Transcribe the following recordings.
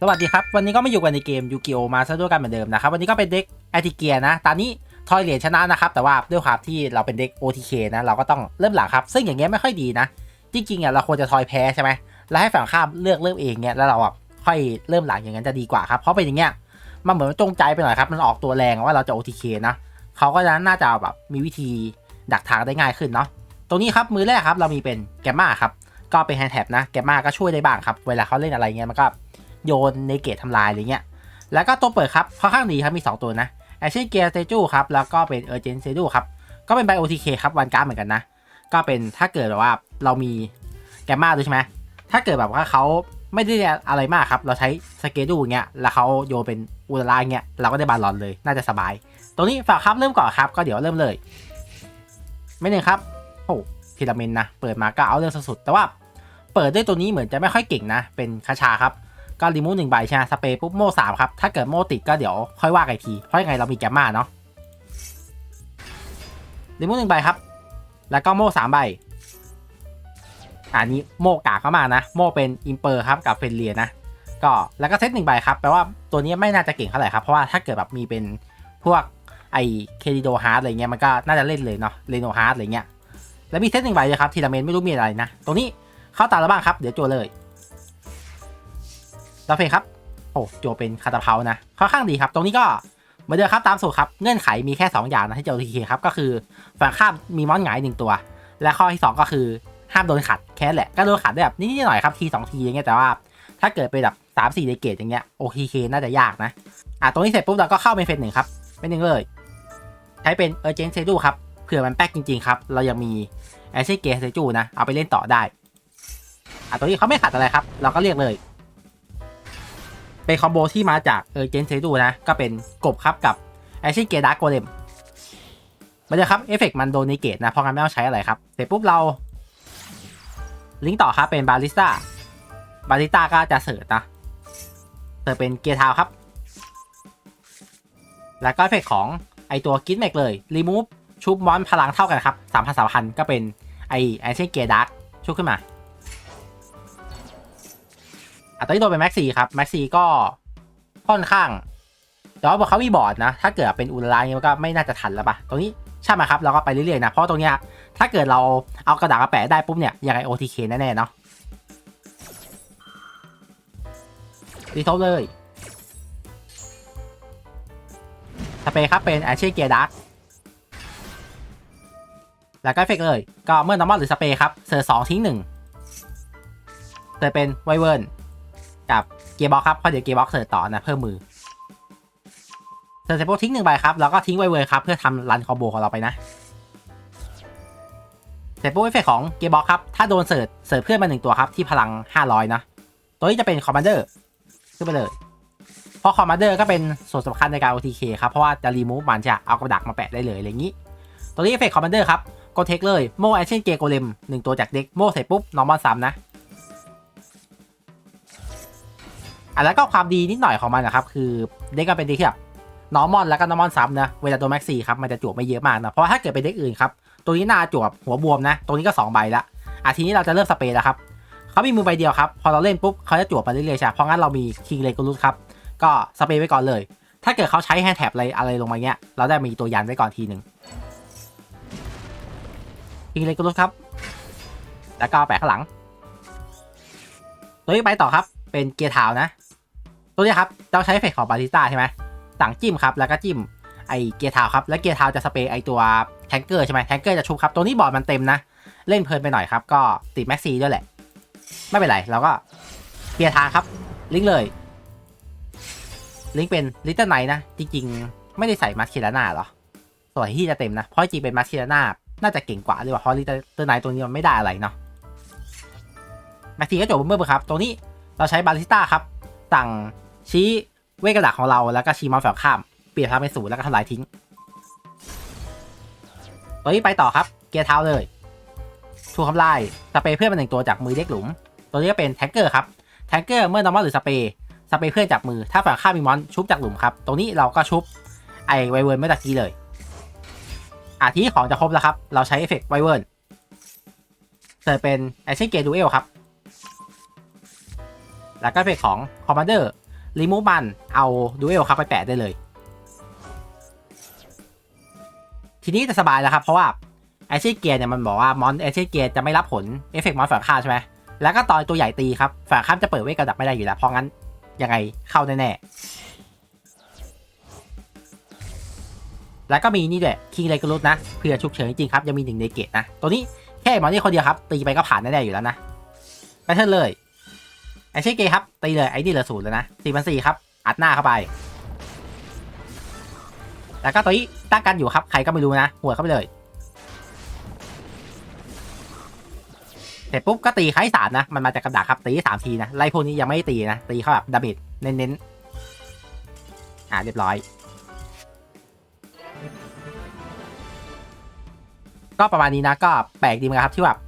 สวัสดีครับ วันนี้ก็มาอยู่กันในเกมยูกิโอมาซะด้วยกันเหมือนเดิมนะครับ วันนี้ก็เป็นเด็กแอติเกียนะ ตอนนี้ทอยเหรียญชนะนะครับ แต่ว่าด้วยความที่เราเป็นเด็ก OTK นะ เราก็ต้องเริ่มหลังครับ ซึ่งอย่างเงี้ยไม่ค่อยดีนะ จริงๆอะเราควรจะทอยแพ้ใช่ไหมแล้วให้ฝั่งข้ามเลือกเริ่มเองเงี้ยแล้วเราอะค่อยเริ่มหลังอย่างนั้นจะดีกว่าครับเพราะเป็นอย่างเงี้ยมันเหมือนจงใจไปหน่อยครับมันออกตัวแรงว่าเราจะ OTK นะเขาก็จะน่าจะแบบมีวิธีดักทางได้ง่ายขึ้นเนาะตรงนี้ครับมือแรกครับเรามีเป็นแกมมาครับก็เป็นแฮนด์แท็บนะแกมมาก็ช่วยได้บ้างครับเวลาเขาเล่นอะไรเงี้ยมันก็ โยนในเกตทำลายอะไรเงี้ย แล้วก็ตัวเปิดครับค่อนข้างดีครับมี 2 ตัวนะแอชเชนเกียร์เตจูครับ แล้วก็เป็นเออร์เจนเซดูครับ ก็เป็นไบโอทีเคครับวันการ์ดเหมือนกันนะ ก็เป็นถ้าเกิดแบบว่าเรามีแกมมาด้วยใช่ไหมถ้าเกิดแบบว่าเขาไม่ได้อะไรมากครับ เราใช้สเกดูเงี้ย แล้วเขาโยนเป็นอุลาราเงี้ย เราก็ได้บาลอนเลย น่าจะสบาย ตรงนี้ฝากครับเริ่มก่อนครับ ก็เดี๋ยวเริ่มเลย ไม่หนึ่งครับ โอ้ทีละเมนนะ เปิดมาก็เอาเรื่องสุดๆ แต่ว่าเปิดด้วยตัวนี้เหมือนจะไม่ค่อยเก่งนะ เป็นคาชาครับ ก็รีมูฟหนึ่งใบใช่ไหมสเปรย์ปุ๊บโม่สามครับ ถ้าเกิดโม่ติดก็เดี๋ยวค่อยว่ากันอีกที เพราะยังไงเรามีแกมมาเนาะรีมูฟหนึ่งใบครับ แล้วก็โม่สามใบอันนี้โม่กากเข้ามานะ โม่เป็นอิมเปอร์ครับกับเฟนเลียนะ ก็แล้วก็เซตหนึ่งใบครับแปลว่าตัวนี้ไม่น่าจะเก่งเท่าไหร่ครับ เพราะว่าถ้าเกิดแบบมีเป็นพวกไอเคดิโดฮาร์ดอะไรเงี้ยมันก็น่าจะเล่นเลยเนาะเรโนฮาร์ดอะไรเงี้ยแล้วมีเซตหนึ่งใบเลยครับทีละเมนไม่รู้มีอะไรนะตรงนี้เข้าตาแล้วบ้างครับ เดี๋ยวโจวเลย แล้วเพลงครับโอ้โจเป็นคาตาเพานะค่อนข้างดีครับ ตรงนี้ก็เหมือนเดิมครับตามสูตรครับ เงื่อนไขมีแค่ 2 อย่างนะที่จะ OTK ครับ ก็คือฝั่งข้ามมีมอนหงายหนึ่งตัว และข้อที่ 2 ก็คือห้ามโดนขัดแค่นั้นแหละก็โดนขัดได้แบบนิดหน่อยครับทีสองทีอย่างเงี้ยแต่ว่าถ้าเกิดไปแบบสามสี่ในเกตอย่างเงี้ย OTK น่าจะยากนะอะตรงนี้เสร็จปุ๊บเราก็เข้าเป็นเฟสหนึ่งครับเป็นหนึ่งเลยใช้เป็นเออเจนเซดูครับเผื่อมันแป๊กจริงๆครับเรายังมีแอชเชเกเซจูนะเอาไปเล่นต่อได้อะตัวนี้เขาไม่ขัดอะไรครับ เราก็เรียกเลย เป็นคอมโบที่มาจากเออเจนเซดูนะ ก็เป็นกบครับกับแอชเชนเกดาร์โกเลมมันจะครับเอฟเฟกมันโดนในเกตนะเพราะงั้นไม่ต้องใช้อะไรครับเสร็จปุ๊บเราลิงก์ต่อครับเป็นบาริสต้าบาริสต้าก็จะเสิร์ฟนะเสิร์ฟเป็นเกียร์ทาวครับ แล้วก็เอฟเฟกของไอตัวกิทเมกเลยรีมูฟชุบมอนพลังเท่ากันครับสามพันสามพันก็เป็นไอแอชเชนเกียร์ดาร์กชุบขึ้นมา อะตอนนี้โดนเป็นแม็กซี่ครับแม็กซี่ก็ค่อนข้างแต่ว่าพอเขามีบอร์ดนะ ถ้าเกิดเป็นอุลาราเนี่ยมันก็ไม่น่าจะทันแล้วปะตรงนี้ใช่ไหมครับ เราก็ไปเรื่อยๆนะ เพราะตรงเนี้ยถ้าเกิดเราเอากระดาษมาแปะได้ปุ๊บเนี่ยยังไง OTK แน่ๆเนาะรีทบเลยสเปรครับเป็นแอชเชเกียร์ดักแล้วก็เอฟเฟกต์เลย ก็เมื่อนอร์มอลหรือสเปรครับเซอร์สองทิ้งหนึ่งเซอร์เป็นไวเวิร์น กับเกียร์บ็อกครับเพราะเดี๋ยวเกียร์บ็อกเสิร์ชต่อนะเพิ่มมือเสิร์ชเสร็จปุ๊บทิ้งหนึ่งใบครับแล้วก็ทิ้งไว้เวอร์ครับเพื่อทำรันคอมโบของเราไปนะเสร็จปุ๊บเอฟเฟกของเกียร์บ็อกครับ ถ้าโดนเสิร์ชเสิร์ชเพื่อนมาหนึ่งตัวครับ ที่พลัง 500 นะ ตัวนี้จะเป็นคอมมานเดอร์ขึ้นไปเลย เพราะคอมมานเดอร์ก็เป็นส่วนสำคัญในการ OTK ครับ เพราะว่าจะรีมูฟมันจะเอากระดักมาแปะได้เลยอะไรอย่างนี้ ตัวนี้เอฟเฟกคอมมานเดอร์ครับกดเทคเลย โมแอชเชนเกโกเลมหนึ่งตัวจากเด็กโมเสร็จปุ๊บนอร์มอลซ้ำนะ อะแล้วก็ความดีนิดหน่อยของมันนะครับ คือเด็กก็เป็นเด็กที่แบบนอร์มอนแล้วก็นอร์มอนซ้ำนะเวลาตัวแม็กซี่ครับมันจะจวบไม่เยอะมากนะเพราะว่าถ้าเกิดเป็นเด็กอื่นครับตัวนี้หน่าจวบหัวบวมนะตรงนี้ก็2ใบละอะทีนี้เราจะเริ่มสเปรย์แล้วครับเขามีมือใบเดียวครับพอเราเล่นปุ๊บเขาจะจวบไปเรื่อยๆใช่เพราะงั้นเรามีคิงเลกูรุสครับก็สเปรย์ไว้ก่อนเลย ถ้าเกิดเขาใช้แฮนด์แท็บอะไรอะไรลงมาเงี้ยเราได้มีตัวยันไว้ก่อนทีหนึ่งคิงเลกูรุสครับ แล้วก็แปะข้างหลัง ตัวนี้ไปต่อครับเป็นเกียร์เท้านะ ตัวนี้ครับเราใช้เฟเฟกของบาริสต้าใช่ไหมสั่งจิ้มครับแล้วก็จิ้มไอเกียร์เท้าครับแล้วเกียร์เท้าจะสเปรย์ไอตัวแทงเกอร์ใช่ไหมแทงเกอร์จะชุบครับตัวนี้บอร์ดมันเต็มนะ เล่นเพลินไปหน่อยครับ ก็ติดแม็กซีด้วยแหละ ไม่เป็นไรเราก็เกียร์ทางครับ ลิงก์เลย ลิงก์เป็นลิตเติ้ลไนนะ จริงๆ ไม่ได้ใส่มาสคิลาน่าหรอส่วนที่จะเต็มนะ เพราะจริงเป็นมาสคิลาน่าน่าจะเก่งกว่าหรือว่าเพราะลิตเติ้ลไนตัวนี้มันไม่ได้อะไรเนาะแม็กซีก็จบเมื่อครับตรงนี้เราใช้บาริสต้าครับสั่ง ชี้เวทกระดาษของเราแล้วก็ชี้มอนฝั่งข้าม เปลี่ยนทำเป็นศูนย์แล้วก็ทำลายทิ้ง ตัวนี้ไปต่อครับ เกียร์เท้าเลยถูกทำลายสเปรย์เพื่อนมาหนึ่งตัวจากมือเด็กหลุม ตัวนี้ก็เป็นแทงเกอร์ครับแทงเกอร์เมื่อนอร์มอลหรือสเปรย์สเปรย์เพื่อนจากมือถ้าฝั่งข้ามมีมอนชุบจากหลุมครับตรงนี้เราก็ชุบไอไวเวิร์นเมื่อตะกี้เลยอาทีของจะครบแล้วครับ เราใช้เอฟเฟกต์ไวเวิร์นเสิร์เป็นไอเชนเกดูเอลครับ แล้วก็เอฟเฟกของคอมมานเดอร์ รีมูฟมันเอาดูเอลครับไปแปะได้เลย ทีนี้จะสบายแล้วครับ เพราะว่าไอเชเกียร์เนี่ยมันบอกว่ามอนไอเชเกียร์จะไม่รับผลเอฟเฟกต์มอนฝั่งข้าใช่ไหมแล้วก็ตอนตัวใหญ่ตีครับฝั่งข้ามจะเปิดเวทกระดับไม่ได้อยู่แล้ว เพราะงั้นยังไงเข้าแน่ๆแล้วก็มีนี่ด้วยคิงเลกรุตนะเผื่อฉุกเฉินจริงๆครับยังมีหนึ่งในเกตนะตัวนี้แค่มอนนี่คนเดียวครับตีไปก็ผ่านแน่ๆอยู่แล้วนะไปเทิร์นเลย ไอเชเกย์ครับ ตีเลย ไอ้นี่เหลือศูนย์แล้วนะสี่พันสี่ครับ อัดหน้าเข้าไป แล้วก็ตัวนี้ตั้งกันอยู่ครับ ใครก็ไม่รู้นะ หัวเข้าไปเลย เสร็จปุ๊บก็ตีครั้งที่สามนะ มันมาจากกระดาษครับ ตีสามทีนะ ไล่พวกนี้ยังไม่ตีนะ ตีเข้าแบบดาเมจเน้นๆ อ่าเรียบร้อย ก็ประมาณนี้นะ ก็แปลกดีเหมือนกันครับที่แบบ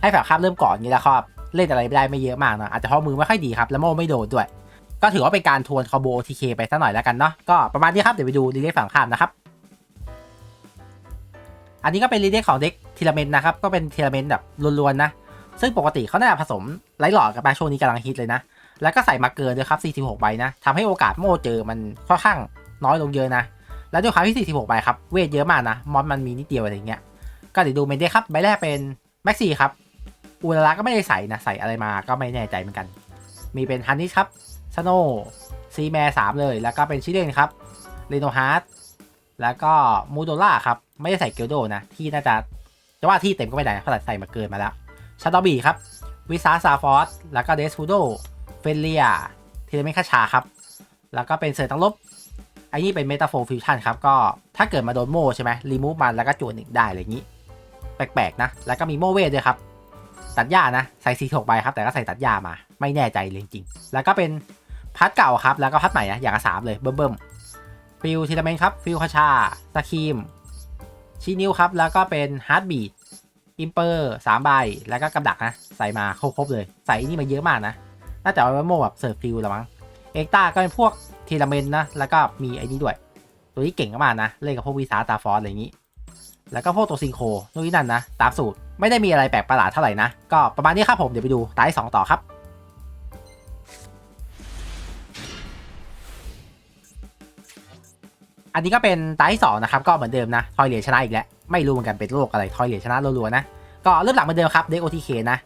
ให้ฝ่ายข้ามเริ่มก่อนอย่างนี้แล้วก็ เล่นอะไรไม่ได้ไม่เยอะมากนะอาจจะเพราะมือไม่ค่อยดีครับแล้วโม่ไม่โดนด้วย ก็ถือว่าเป็นการทวนคอมโบ OTK ไปสักหน่อยแล้วกันเนาะก็ประมาณนี้ครับเดี๋ยวไปดูรีเลย์ฝั่งข้ามนะครับอันนี้ก็เป็นรีเลย์ของเด็กทีละเมนนะครับ ก็เป็นทีละเมนแบบล้วนๆนะ ซึ่งปกติเขาน่าผสมไลท์หลอดกับมาช่วงนี้กำลังฮิตเลยนะ แล้วก็ใส่มาเกินด้วยครับ 46 ใบนะทำให้โอกาสโม่เจอมันค่อนข้างน้อยลงเยอะนะ แล้วด้วยความที่ 46 ใบครับ เวทเยอะมากนะ มอนมันมีนิดเดียวอะไรเงี้ย ก็เดี๋ยวดูเมนเดครับ ใบแรกเป็นแม็กซี่ครับ อุลาระก็ไม่ได้ใส่นะใส่อะไรมาก็ไม่แน่ใจเหมือนกัน มีเป็นฮันนี่ครับสโนซีแมร์สามเลย แล้วก็เป็นชิเลนครับเรโนฮาร์ดแล้วก็มูโดล่าครับ ไม่ได้ใส่เกลโดนะ ที่น่าจะจะว่าที่เต็มก็ไม่ได้นะเขาใส่มาเกินมาแล้วชาดอบีครับวิซาซาฟอสแล้วก็เดสฟูโดเฟเลียเทเลเมคาชาครับ แล้วก็เป็นเซอร์ตังลบไอ้นี่เป็นเมตาโฟฟิวชั่นครับ ก็ถ้าเกิดมาโดนโมใช่ไหมรีมูฟมันแล้วก็จวนหนึ่งได้อะไรอย่างนี้ แปลกๆนะ แล้วก็มีโมเวทด้วยครับ ตัดหญ้านะ ใส่สีถกใบครับ แต่ก็ใส่ตัดหญ้ามา ไม่แน่ใจเลยจริงๆแล้วก็เป็นพัดเก่าครับ แล้วก็พัดใหม่นะ อย่างละสามเลย เบิ่มเบิ่มฟิลทีละเมนครับ ฟิลคาชาสคีมชีนิวครับ แล้วก็เป็นฮาร์ดบีดอิมเปอร์สามใบ แล้วก็กำดักนะ ใส่มาครบๆเลย ใส่นี่มาเยอะมากนะ น่าจะเอาไว้โม่แบบเสิร์ฟฟิลละมั้ง เอ็กตาก็เป็นพวกทีละเมนนะ แล้วก็มีไอ้นี่ด้วย ตัวนี้เก่งมากนะ เล่นกับพวกวีซาตาฟอสอะไรอย่างนี้ แล้วก็พวกตัวซิงโคนู่นนี่นั่นนะ ตามสูตร ไม่ได้มีอะไรแปลกประหลาดเท่าไหร่นะ ก็ประมาณนี้ครับผมเดี๋ยวไปดูตาที่สองต่อครับอันนี้ก็เป็นตาที่สองนะครับก็เหมือนเดิมนะทอยเหรียญชนะอีกแล้วไม่รู้เหมือนกันเป็นโรคอะไรทอยเหรียญชนะรัวๆนะก็เริ่มหลังเหมือนเดิมครับเด็ก OTK นะ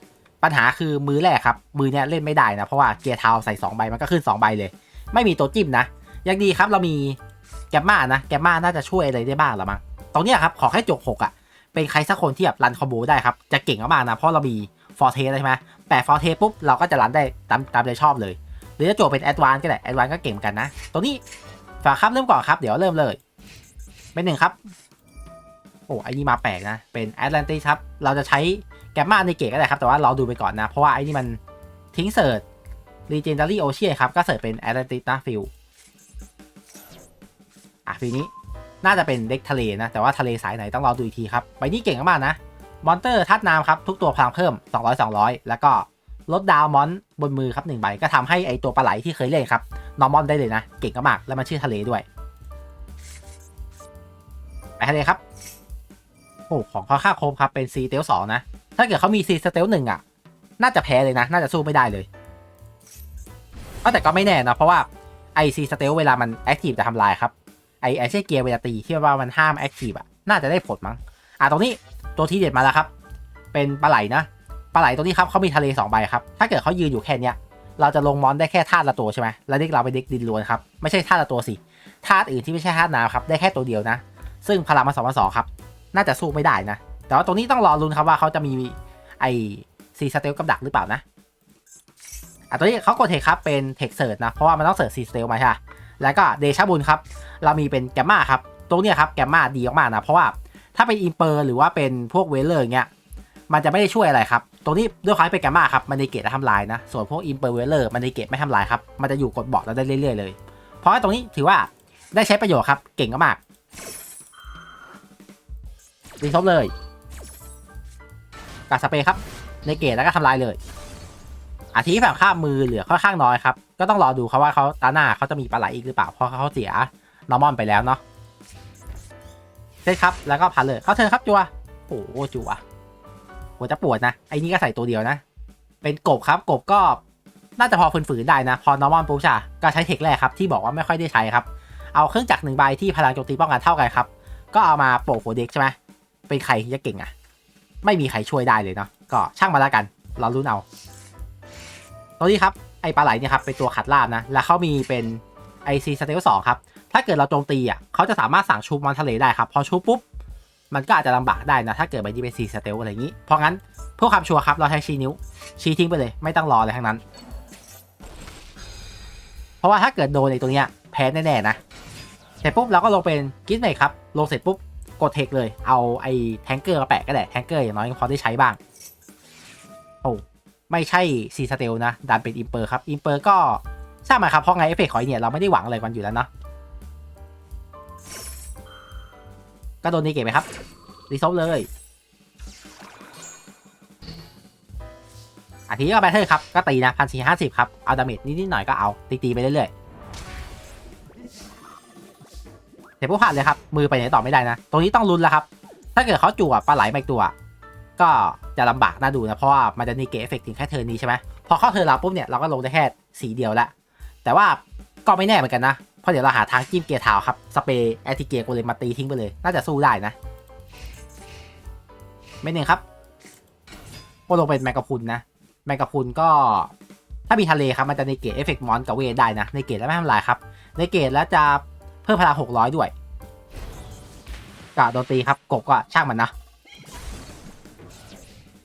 ปัญหาคือมือแรกครับมือเนี้ยเล่นไม่ได้นะเพราะว่าเกียร์เทาใส่2ใบมันก็ขึ้น2ใบเลย ไม่มีตัวจิ้มนะยังดีครับเรามีแกมมานะแกมมาน่าจะช่วยอะไรได้บ้างละมั้งตรงเนี้ยครับขอแค่จกหกอะ เป็นใครสักคนที่แบบรันคอมโบได้ครับ จะเก่งมากๆนะ เพราะเรามีฟอร์เทสใช่ไหมแต่ฟอร์เทสปุ๊บ เราก็จะรันได้ตามตามใจชอบเลย หรือจะโจเป็นแอดวานก็ได้แอดวานก็เก่งกันนะ ตัวนี้ฝากครับเริ่มก่อนครับ เดี๋ยวเริ่มเลย เป็นหนึ่งครับ โอ้ไอ้นี่มาแปลกนะ เป็นแอตแลนติสครับ เราจะใช้แกมมาในเกตก็ได้ครับ แต่ว่าเราดูไปก่อนนะ เพราะว่าไอ้นี่มันทิ้งเสิร์ช Legendary Ocean ครับ ก็เสิร์ชเป็นแอตแลนติสนะฟิลอะฟิลนี้ น่าจะเป็นเด็กทะเลนะ แต่ว่าทะเลสายไหนต้องรอดูอีกทีครับใบนี้เก่งมากนะ มอนเตอร์ทัดน้ำครับ ทุกตัวพลังเพิ่ม 200 200 แล้วก็ลดดาวมอนบนมือครับ1ใบก็ทำให้ไอตัวปลาไหลที่เคยเล่นครับนอร์มอนได้เลยนะ เก่งมากแล้วมันชื่อทะเลด้วย ไปทะเลครับโอ้ของเขาค่าโคมครับเป็นซีเตลสองนะ ถ้าเกิดเขามีซีสเตลหนึ่งอะ น่าจะแพ้เลยนะ น่าจะสู้ไม่ได้เลยก็แต่ก็ไม่แน่นะเพราะว่าไอซีสเตลเวลามันแอคทีฟจะทำลายครับ ไอไอเช่เกียร์เวลาตีที่ว่ามันห้ามแอคทีฟอะน่าจะได้ผลมั้งอะตรงนี้ตัวที่เด็ดมาแล้วครับ เป็นปลาไหลนะปลาไหลตัวนี้ครับเขามีทะเล2ใบครับถ้าเกิดเขายืนอยู่แค่เนี้ยเราจะลงมอนได้แค่ธาตุละตัวใช่ไหมแล้วเด็กเราไปเด็กดินล้วนครับไม่ใช่ธาตุละตัวสิธาตุอื่นที่ไม่ใช่ธาตุน้ำครับได้แค่ตัวเดียวนะ ซึ่งพลังมาสองมาสองครับ น่าจะสู้ไม่ได้นะ แต่ว่าตรงนี้ต้องรอรุนครับว่าเขาจะมีไอซีสเตลกับดักหรือเปล่านะอะตัวนี้เขากดเทคครับเป็นเทคเสิร์ชนะเพราะว่ามันต้องเสิร์ชซีสเตลมาใช่ไหม แล้วก็เดชบุญครับ เรามีเป็นแกมมาครับ ตรงเนี้ยครับแกมมาดีมากๆนะ เพราะว่าถ้าเป็นอิมเปอร์หรือว่าเป็นพวกเวลเลอร์เงี้ย มันจะไม่ได้ช่วยอะไรครับ ตรงนี้ด้วยความเป็นแกมมาครับมันในเกตจะทำลายนะ ส่วนพวกอิมเปอร์เวลเลอร์มันในเกตไม่ทำลายครับ มันจะอยู่กดบาะเราได้เรื่อยๆเลย เพราะว่าตรงนี้ถือว่าได้ใช้ประโยชน์ครับ เก่งมากดีทบเลยกาสเปร์ครับ ในเกตแล้วก็ทำลายเลย อาทิตย์แบบข้ามมือเหลือค่อนข้างน้อยครับ ก็ต้องรอดูครับว่าเขาตาหน้าเขาจะมีปลาไหลอีกหรือเปล่า เพราะเขาเสียนอร์มอนไปแล้วเนาะเสร็จครับ แล้วก็พันเลยเขาเธอครับจัวโอ้โหจัวหัวจะปวดนะ ไอ้นี่ก็ใส่ตัวเดียวนะ เป็นกบครับ กบก็น่าจะพอฝืนๆได้นะ พอนอร์มอนปุ๊บใช่ก็ใช้เทคแรกครับที่บอกว่าไม่ค่อยได้ใช้ครับ เอาเครื่องจักรหนึ่งใบที่พลังโจมตีป้องกันเท่ากันครับ ก็เอามาโปะโฟเด็กใช่ไหมเป็นใครจะเก่งอะไม่มีใครช่วยได้เลยเนาะ ก็ช่างมาแล้วกัน เรารู้นเอา ตัวนี้ครับไอปลาไหลเนี่ยครับเป็นตัวขัดลาบนะแล้วเขามีเป็นไอซีสเตลสองครับถ้าเกิดเราโจมตีอะเขาจะสามารถสั่งชุบมอนทะเลได้ครับพอชุบปุ๊บมันก็อาจจะลำบากได้นะถ้าเกิดใบนี้เป็นซีสเตลอะไรอย่างนี้ เพราะงั้นเพื่อความชัวร์ครับเราใช้ชี้นิ้ว ชี้ทิ้งไปเลย ไม่ต้องรออะไรทั้งนั้น เพราะว่าถ้าเกิดโดนในตัวเนี้ยแพ้แน่ๆนะเสร็จปุ๊บเราก็ลงเป็นกิสเมกครับลงเสร็จปุ๊บกดเทคเลยเอาไอ้แทงเกอร์มาแปะก็ได้แทงเกอร์อย่างน้อยก็พอได้ใช้บ้างโอ้ ไม่ใช่ซีสเตลนะดันเป็นอิมเปอร์ครับอิมเปอร์ก็ทราบไหมครับเพราะไงเอฟเฟกต์ของไอเนี่ยเราไม่ได้หวังอะไรกันอยู่แล้วเนาะก็โดนนี่เก็บไปครับรีซอฟเลยอาทีนี้ก็แบทเทิลครับก็ตีนะพันสี่ห้าสิบครับเอาดาเมจนิดๆหน่อยก็เอาตีๆไปเรื่อยๆเดี๋ยวพวกผ่านเลยครับมือไปไหนต่อไม่ได้นะตรงนี้ต้องลุ้นแล้วครับถ้าเกิดเขาจั่วปลาไหลมาอีกตัว ก็จะลำบากน่าดูนะ เพราะว่ามันจะนีเกตเอฟเฟกต์ถึงแค่เทิร์นนี้ใช่ไหมพอเข้าเทิร์นเราปุ๊บเนี่ยเราก็ลงได้แค่สีเดียวละแต่ว่าก็ไม่แน่เหมือนกันนะ เพราะเดี๋ยวเราหาทางจิ้มเกียร์เท้าครับ สเปรย์แอติเกียร์กูเลยมาตีทิ้งไปเลย น่าจะสู้ได้นะไม่หนึ่งครับก็ลงเป็นแมกกาพุนนะ แมกกาพุนก็ถ้ามีทะเลครับมันจะในเกตเอฟเฟกต์มอนกับเวได้นะ ในเกตแล้วไม่ทำลายครับ ในเกตแล้วจะเพิ่มพลัง600ด้วยก็โดนตีครับกบก็ช่างมันนะ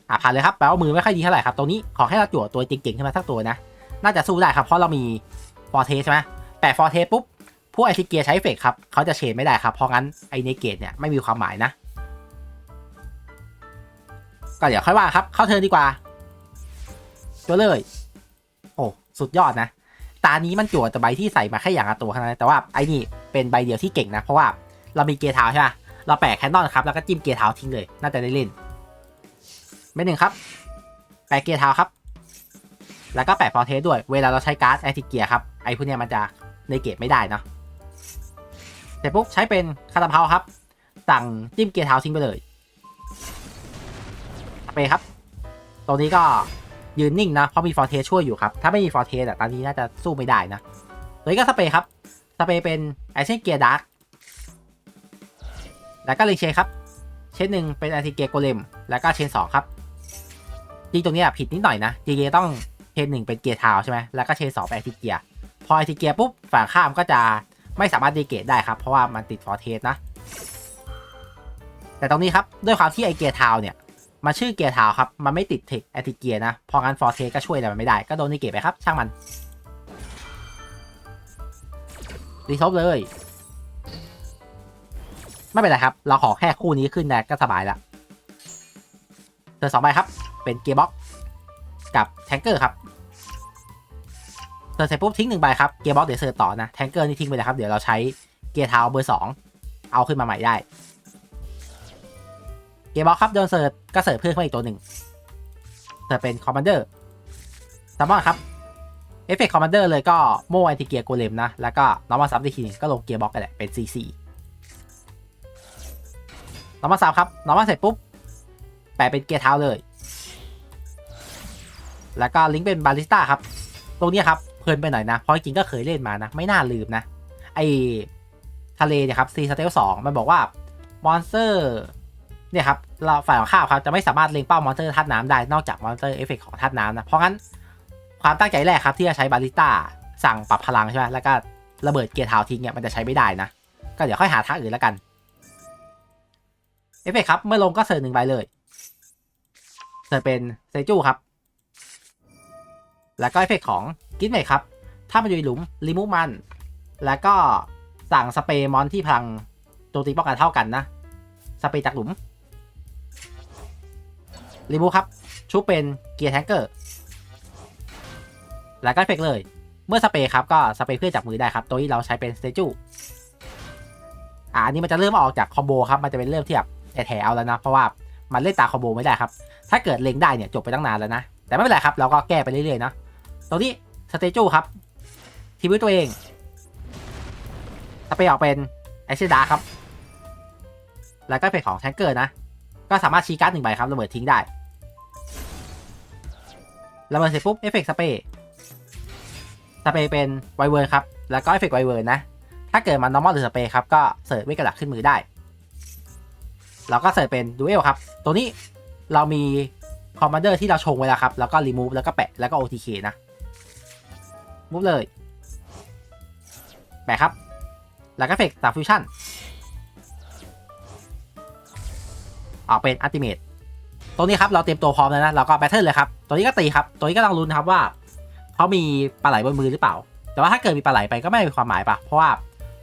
อะผ่านเลยครับแปลว่ามือไม่ค่อยดีเท่าไหร่ครับตรงนี้ขอให้เราจั่วตัวเก่งๆขึ้นมาสักตัวนะ น่าจะสู้ได้ครับเพราะเรามีฟอร์เทใช่ไหมแต่ฟอร์เทปุ๊บพวกไอทิเกียใช้เฟกครับเขาจะเชนไม่ได้ครับเพราะงั้นไอเนเกตเนี่ยไม่มีความหมายนะ ก็เดี๋ยวค่อยว่าครับเข้าเทิร์นดีกว่าจั่วเลย โอ้สุดยอดนะตานี้มันจั่วแต่ใบที่ใส่มาแค่อย่างละตัวเท่านั้นแต่ว่าไอ้นี่เป็นใบเดียวที่เก่งนะเพราะว่าเรามีเกียร์เท้าใช่ไหมเราแปะแคนนอนครับแล้วก็จิ้มเกียร์เท้าทิ้งเลย น่าจะได้เล่น ม่หนึ่งครับ แปะเกียร์เท้าครับ แล้วก็แปะฟอเทสด้วย เวลาเราใช้การ์ดแอติเกียร์ครับ ไอ้พวกเนี้ยมันจะในเกตไม่ได้เนาะเสร็จปุ๊บใช้เป็นคาตาเพาครับ สั่งจิ้มเกียร์เท้าทิ้งไปเลยสเปรครับตัวนี้ก็ยืนนิ่งนะ เพราะมีฟอร์เทสช่วยอยู่ครับ ถ้าไม่มีฟอร์เทสอะตอนนี้น่าจะสู้ไม่ได้นะตัวนี้ก็สเปรย์ครับ สเปรย์เป็นไอเชนเกียร์ดาร์กแล้วก็เลยเชนครับ เชนหนึ่งเป็นไอทีเกียร์โกเลม แล้วก็เชนสองครับ ริงตรงนี้ผิดนิดหน่อยนะจริงๆต้องเชนหนึ่งเป็นเกียร์เท้าใช่ไหมแล้วก็เชนสองเป็นไอทีเกียร์พอไอทีเกียร์ปุ๊บฝั่งข้ามก็จะไม่สามารถดีเกตได้ครับ เพราะว่ามันติดฟอร์เทสนะ แต่ตรงนี้ครับ ด้วยความที่ไอเกียร์ทาวเนี่ยมันชื่อเกียร์ทาวครับ มันไม่ติดเทคแอติเกียร์นะ พองั้นฟอร์เทสก็ช่วยอะไรมันไม่ได้ ก็โดนดีเกตไปครับ ช่างมันรีซอฟเลย ไม่เป็นไรครับ เราขอแค่คู่นี้ขึ้นนะก็สบายละเจอสองใบครับ เป็นเกียร์บ็อกกับแทงเกอร์ครับเสิมเสร็จปุ๊บทิ้งหนึ่งใบครับ เกียร์บ็อกเดี๋ยวเสิร์ชต่อนะ แทงเกอร์นี่ทิ้งไปเลยครับ เดี๋ยวเราใช้เกียร์เท้าเบอร์สองเอาขึ้นมาใหม่ได้ เกียร์บ็อกครับโดนเสิร์ชก็เสิร์ชเพิ่มขึ้นมาอีกตัวหนึ่งเสิร์ชเป็นคอมมานเดอร์ซัมมอนครับเอฟเฟกต์คอมมานเดอร์เลยก็โม่ไอทีเกียร์โกเลมนะ แล้วก็น้องมาซับได้ทีหนึงก็ลงเกียร์บ็อกกันแหละเป็น C4 น้องมาซับครับน้องมาเสร็จปุ๊บแปะเป็นเกียร์เท้าเลย แล้วก็ลิงก์เป็นบาลิสต้าครับ ตรงนี้ครับเพลินไปหน่อยนะ เพราะจริงก็เคยเล่นมานะ ไม่น่าลืมนะ ไอทะเลเนี่ยครับซีสเตลสองมันบอกว่ามอนสเตอร์เนี่ยครับเราฝ่ายของข้าวครับจะไม่สามารถเล็งเป้ามอนสเตอร์ธาตุน้ำได้นอกจากมอนสเตอร์เอฟเฟกของธาตุน้ำนะ เพราะงั้นความตั้งใจแรกครับที่จะใช้บาลิสต้าสั่งปรับพลังใช่ไหมแล้วก็ระเบิดเกียร์เท้าทิ้งเนี่ยมันจะใช้ไม่ได้นะ ก็เดี๋ยวค่อยหาทางอื่นแล้วกัน เอฟเฟกครับ เมื่อลงก็เสิร์ฟหนึ่งใบเลย เสิร์ฟเป็นเซจูครับ แล้วก็เอฟเฟกของกิฟเมครับ ถ้ามันอยู่ในหลุมรีมูฟมัน แล้วก็สั่งสเปรย์มอนที่พลังโจมตีป้องกันเท่ากันนะ สเปรย์จากหลุมรีมูฟครับ ชุบเป็นเกียร์แทงเกอร์ แล้วก็เอฟเฟกเลย เมื่อสเปรย์ครับก็สเปรย์เพื่อจับมือได้ครับ ตัวที่เราใช้เป็นสเตจูอ่าอันนี้มันจะเริ่มออกจากคอมโบครับ มันจะเป็นเริ่มที่แบบแถวแล้วนะ เพราะว่ามันเล่นตาคอมโบไม่ได้ครับ ถ้าเกิดเล็งได้เนี่ยจบไปตั้งนานแล้วนะ แต่ไม่เป็นไรครับ เราก็แก้ไปเรื่อยๆนะ ตรงนี้สเตจูครับ ทีวิตตัวเองสเปรออกเป็นไอเชดาครับ แล้วก็เป็นของแทงเกอร์นะ ก็สามารถชี้การ์ดหนึ่งใบครับระเบิดทิ้งได้ระเบิดเสร็จปุ๊บเอฟเฟกต์สเปรย์สเปรย์เป็นไวเวิร์นครับ แล้วก็เอฟเฟกต์ไวเวิร์นนะ ถ้าเกิดมัน normal หรือสเปรย์ครับ ก็เสิร์ชเวกกระดักขึ้นมือได้แล้วก็เสิร์ชเป็นดูเอลครับ ตัวนี้เรามีคอมมานเดอร์ที่เราชงไว้แล้วครับ แล้วก็รีมูฟแล้วก็แปะ แล้วก็ OTK นะ มูฟเลยแปะครับแล้วก็เฟกตามฟิวชั่นออกเป็นอัลติเมทตัวนี้ครับ เราเตรียมตัวพร้อมแล้วนะ เราก็แบทเทิลเลยครับ ตัวนี้ก็ตีครับ ตัวนี้ก็ต้องลุ้นครับว่าเขามีปลาไหลบนมือหรือเปล่า แต่ว่าถ้าเกิดมีปลาไหลไปก็ไม่มีความหมายปะเพราะว่า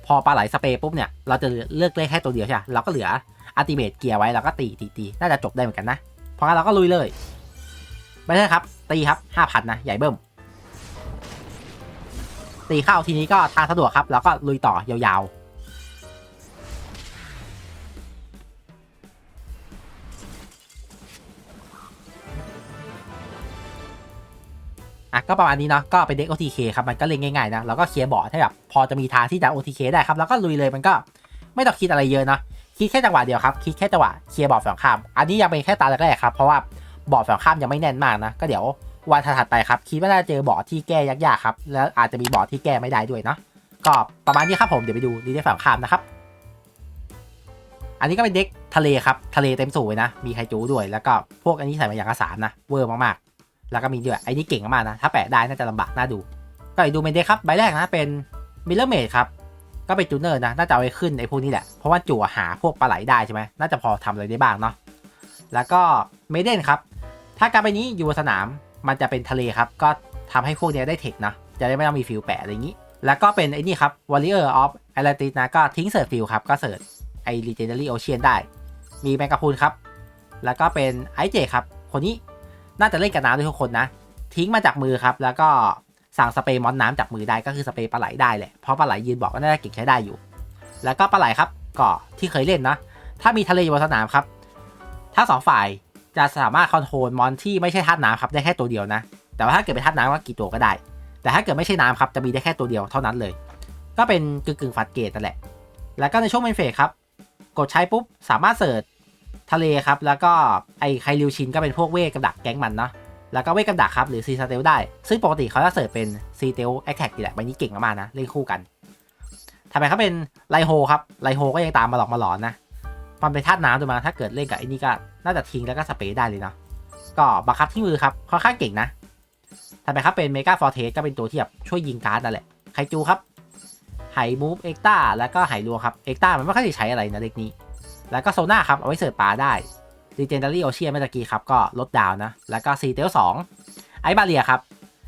พอปลาไหลสเปรย์ปุ๊บเนี่ย เราจะเลือกเลขแค่ตัวเดียวใช่ไหมเราก็เหลืออัลติเมทเกียร์ไว้แล้วก็ตีตีตีน่าจะจบได้เหมือนกันนะ เพราะงั้นเราก็ลุยเลยแบทเทิลครับ ตีครับห้าพันนะ ใหญ่เบิ่ม ตีเข้าทีนี้ก็ทางสะดวกครับ แล้วก็ลุยต่อยาวๆอะก็ประมาณนี้เนาะก็เป็นเด็ก OTK ครับมันก็เล่นง่ายๆนะแล้วก็เคลียร์บอร์ดให้แบบพอจะมีทางที่จะ OTK ได้ครับแล้วก็ลุยเลยมันก็ไม่ต้องคิดอะไรเยอะเนาะคิดแค่จังหวะเดียวครับคิดแค่จังหวะเคลียร์บอร์ดฝั่งข้าม อันนี้ยังเป็นแค่ตาแรกๆครับเพราะว่าบอร์ดฝั่งข้ามยังไม่แน่นมากนะก็เดี๋ยว วันถัดๆไปครับคิดว่าน่าจะเจอบอร์ดที่แก้ยากๆครับแล้วอาจจะมีบอร์ดที่แก้ไม่ได้ด้วยเนาะก็ประมาณนี้ครับผมเดี๋ยวไปดูดีเดฝั่งข้ามนะครับ อันนี้ก็เป็นเด็กทะเลครับทะเลเต็มสูบเลยนะ มีไคจูด้วยแล้วก็พวกอันนี้ใส่มาอย่างละสามนะเวอร์มากๆ แล้วก็มีด้วยไอ้นี่เก่งมากนะถ้าแปะได้น่าจะลำบากน่าดู ก็ไปดูเมนเดครับใบแรกนะเป็นมิลเลอร์เมดครับก็เป็นจูเนอร์นะน่าจะเอาไว้ขึ้นไอ้พวกนี้แหละเพราะว่าจั่วหาพวกปลาไหลได้ใช่ไหมน่าจะพอทำอะไรได้บ้างเนาะแล้วก็เมเดนครับถ้าการไปนี้อยู่สนาม มันจะเป็นทะเลครับ ก็ทำให้พวกเนี้ยได้เทคนะ จะได้ไม่ต้องมีฟิลแปะอะไรอย่างนี้ แล้วก็เป็นไอ้นี่ครับ Warrior of Atlantis นะ ก็ทิ้งเสิร์ฟฟิลครับ ก็เสิร์ชไอ้ Legendary Ocean ได้ มีแมงกะพรุนครับ แล้วก็เป็นไอเจครับ คนนี้น่าจะเล่นกับน้ำด้วยทุกคนนะ ทิ้งมาจากมือครับ แล้วก็สั่งสเปรย์มอนน้ำจากมือได้ก็คือสเปรย์ปลาไหลได้แหละ เพราะปลาไหลยืนบอกว่าน่าจะเก่งใช้ได้อยู่ แล้วก็ปลาไหลครับก็ที่เคยเล่นนะ ถ้ามีทะเลอยู่บนสนามครับ ถ้าสองฝ่าย จะสามารถคอนโทรลมอนที่ไม่ใช่ธาตุน้ำครับได้แค่ตัวเดียวนะ แต่ว่าถ้าเกิดเป็นธาตุน้ำก็กี่ตัวก็ได้ แต่ถ้าเกิดไม่ใช่น้ำครับจะมีได้แค่ตัวเดียวเท่านั้นเลย ก็เป็นกึ่งกึ่งฟัดเกตนั่นแหละ แล้วก็ในช่วงเมนเฟสครับ กดใช้ปุ๊บสามารถเสิร์ชทะเลครับ แล้วก็ไอไคริวชินก็เป็นพวกเวกับดักแก๊งมันเนาะ แล้วก็เวกับดักครับหรือซีสเตลได้ ซึ่งปกติเขาจะเสิร์ชเป็นซีเตลแอคแท็กนี่แหละใบนี้เก่งมากๆนะเล่นคู่กันทำไมเขาเป็นไลโฮครับไลโฮก็ยังตามมาหลอกมาหลอนนะ มันเป็นธาตุน้ำตัวมาถ้าเกิดเล่นกับไอ้นี่ก็น่าจะทิ้งแล้วก็สเปรย์ได้เลยเนาะก็บังคับที่มือครับค่อนข้างเก่งนะทำไมครับเป็นเมกาฟอร์เทสก็เป็นตัวที่แบบช่วยยิงการ์ดนั่นแหละไคจูครับไหมูฟเอ็กต้าแล้วก็ไหรัวครับเอ็กต้ามันไม่ค่อยได้ใช้อะไรนะเด็กนี้ แล้วก็โซน่าครับเอาไว้เสิร์ฟปลาได้ Legendary Ocean เมื่อกี้ครับก็ลดดาวนะ แล้วก็ซีเตลสองไอบาเรียครับ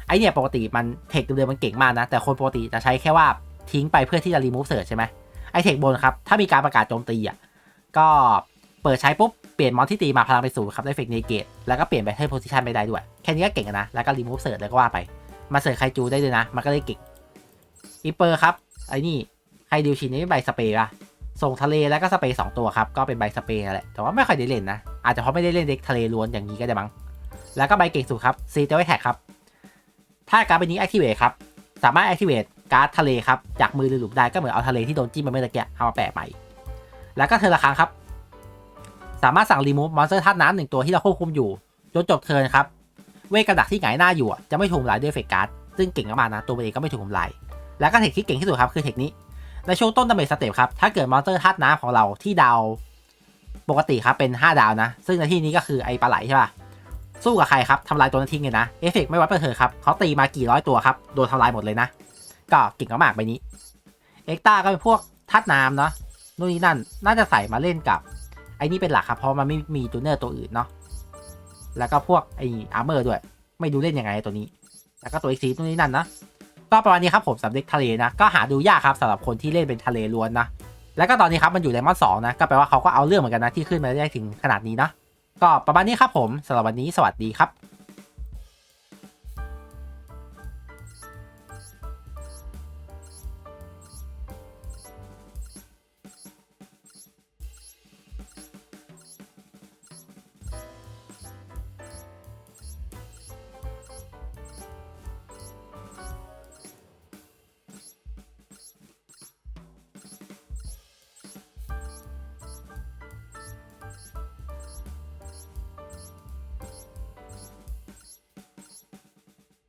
ไอเนี่ยปกติมันเทคเดิมมันเก่งมากนะ แต่คนปกติจะใช้แค่ว่าทิ้งไปเพื่อที่จะรีมูฟเสิร์ชใช่ไหมไอเทคบนครับ ถ้ามีการประกาศโจมตีอะ ก็เปิดใช้ปุ๊บ เปลี่ยนมอนที่ตีมาพลังไปศูนย์ครับได้เฟกเนเกตแล้วก็เปลี่ยนไปให้โพซิชันไม่ได้ด้วย แค่นี้ก็เก่งนะแล้วก็รีมูฟเสิร์ชแล้วก็ว่าไป มาเสิร์ชไคจูได้ด้วยนะ มันก็เลยเก่งอีเปอร์ครับไอ้นี่ไฮดิวชินนี่ใบสเปร์อะส่งทะเลแล้วก็สเปร์สองตัวครับก็เป็นใบสเปร์นั่นแหละแต่ว่าไม่ค่อยได้เล่นนะอาจจะเพราะไม่ได้เล่นเด็กทะเลล้วนอย่างนี้ก็ได้มั้งแล้วก็ใบเก่งสุดครับซีเตลแท็กครับถ้าการ์ดใบนี้ activate ครับสามารถ activate การ์ดทะเลครับจากมือหรือหลุมได้ก็เหมือนเอาทะเลที่โดนจิ้มมาเมื่อกี้เอามาแปะใหม่ แล้วก็เทอร์ละครั้งครับ สามารถสั่งรีมูฟมอนสเตอร์ธาตุน้ำหนึ่งตัวที่เราควบคุมอยู่จนจบเทินครับ เวทกระดักที่หงายหน้าอยู่จะไม่ถูกทำลายด้วยเฟกการ์ดซึ่งเก่งมากๆนะตัวมันเองก็ไม่ถูกทำลายแล้วก็เทคที่เก่งที่สุดครับคือเทคนี้ในช่วงต้นดาเมจสเต็ปครับถ้าเกิดมอนสเตอร์ธาตุน้ำของเราที่ดาวปกติครับเป็น 5 ดาวนะ ซึ่งในที่นี้ก็คือไอปลาไหลใช่ป่ะสู้กับใครครับทำลายตัวนั้นทิ้งเลยนะเอฟเฟกไม่วัดเปิดเผยครับเขาตีมากี่ร้อยตัวครับโดนทำลายหมดเลยนะ ก็เก่งมากๆใบนี้เอ็กต้าก็เป็นพวกธาตุน้ำเนาะ นู่นนี่นั่น น่าจะใส่มาเล่นกับ ไอ้นี่เป็นหลักครับ เพราะมันไม่มีจูเนอร์ตัวอื่นเนาะ แล้วก็พวกไอ้อาร์เมอร์ด้วย ไม่ดูเล่นยังไงตัวนี้ แล้วก็ตัวอีกซีนู่นนี่นั่นนะ ก็ประมาณนี้ครับผมสำหรับเด็กทะเลนะ ก็หาดูยากครับสำหรับคนที่เล่นเป็นทะเลล้วนนะ แล้วก็ตอนนี้ครับมันอยู่ในมอนสองนะ ก็แปลว่าเขาก็เอาเรื่องเหมือนกันนะที่ขึ้นมาได้ถึงขนาดนี้นะ ก็ประมาณนี้ครับผมสำหรับวันนี้สวัสดีครับ